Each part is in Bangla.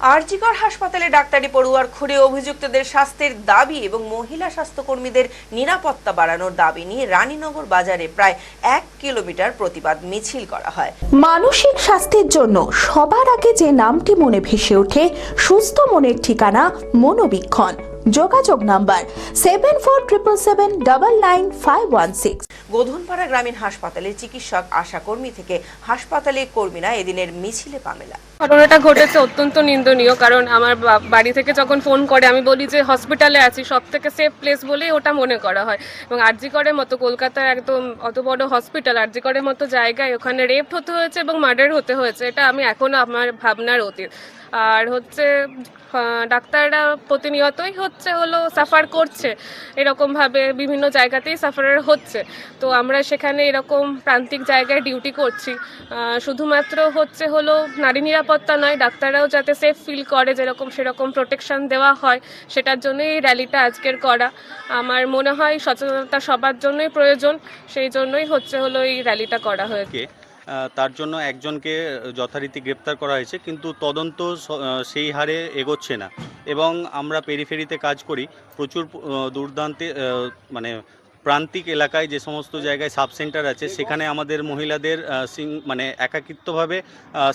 আরজিকর হাসপাতালে ডাক্তারি পড়ুয়ার খুঁড়ে অভিযুক্তদের স্বাস্থ্যের দাবি এবং মহিলা স্বাস্থ্যকর্মীদের নিরাপত্তা বাড়ানোর দাবি নিয়ে রানীনগর বাজারে প্রায় এক কিলোমিটার প্রতিবাদ মিছিল করা হয়। মানসিক স্বাস্থ্যের জন্য সবার আগে যে নামটি মনে ভেসে ওঠে, সুস্থ মনের ঠিকানা মনোবীক্ষণ। যোগাযোগ number seven four triple seven double nine five one six Godhanpara গ্রামীণ হাসপাতালে চিকিৎসক আশাকর্মী থেকে হাসপাতালে কর্মীরা এদিনের মিছিলে পামেলা। ঘটনাটা ঘটেছে অত্যন্ত নিন্দনীয়, কারণ আমার বাড়ি থেকে যখন ফোন করে, আমি বলি যে, হসপিটালে আছি সব থেকে সেফ প্লেস বলেই ওটা মনে করা হয়। এবং আরজিকরের মতো কলকাতার একদম অত বড় হসপিটাল আরজিকরের মতো জায়গায় ওখানে রেপ হতে হয়েছে এবং মার্ডার হতে হয়েছে, এটা আমি এখনও আমার ভাবনার অতীত। আর হচ্ছে ডাক্তাররা প্রতিনিয়তই হচ্ছে হলো সাফার করছে। এরকমভাবে বিভিন্ন জায়গাতেই সাফার হচ্ছে। তো আমরা সেখানে এরকম প্রান্তিক জায়গায় ডিউটি করছি। শুধুমাত্র হচ্ছে হলো নারী নিরাপত্তা নয়, ডাক্তাররাও যাতে সেফ ফিল করে, যেরকম সেরকম প্রোটেকশন দেওয়া হয়, সেটার জন্যই এই র্যালিটা আজকের করা। আমার মনে হয় সচেতনতা সবার জন্যই প্রয়োজন, সেই জন্যই হচ্ছে হলো এই র্যালিটা করা হয়েছে। তার জন্য একজনকে যথারীতি গ্রেপ্তার করা হয়েছে, কিন্তু তদন্ত সেই হারে এগোচ্ছে না। এবং আমরা পেরিফেরিতে কাজ করি, প্রচুর দুর্দান্তে মানে প্রান্তিক এলাকায় যে সমস্ত জায়গায় সাব সেন্টার আছে, সেখানে আমাদের মহিলাদের মানে একাকিত্বভাবে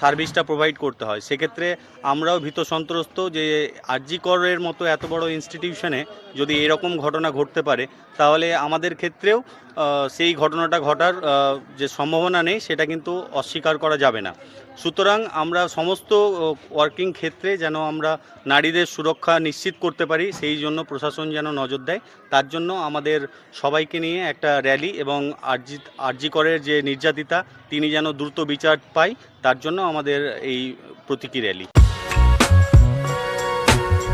সার্ভিসটা প্রোভাইড করতে হয়। সেক্ষেত্রে আমরাও ভীত সন্ত্রস্ত যে আরজি করের মতো এত বড় ইনস্টিটিউশনে যদি এরকম ঘটনা ঘটতে পারে, তাহলে আমাদের ক্ষেত্রেও সেই ঘটনাটা ঘটার যে সম্ভাবনা নেই, সেটা কিন্তু অস্বীকার করা যাবে না। সুতরাং আমরা সমস্ত ওয়ার্কিং ক্ষেত্রে যেন আমরা নারীদের সুরক্ষা নিশ্চিত করতে পারি, সেই জন্য প্রশাসন যেন নজর দেয়। তার জন্য আমাদের সবাইকে নিয়ে একটা র্যালি এবং আরজি করের যে নির্যাতিতা, তিনি যেন দ্রুত বিচার পায়, তার জন্য আমাদের এই প্রতীকী rally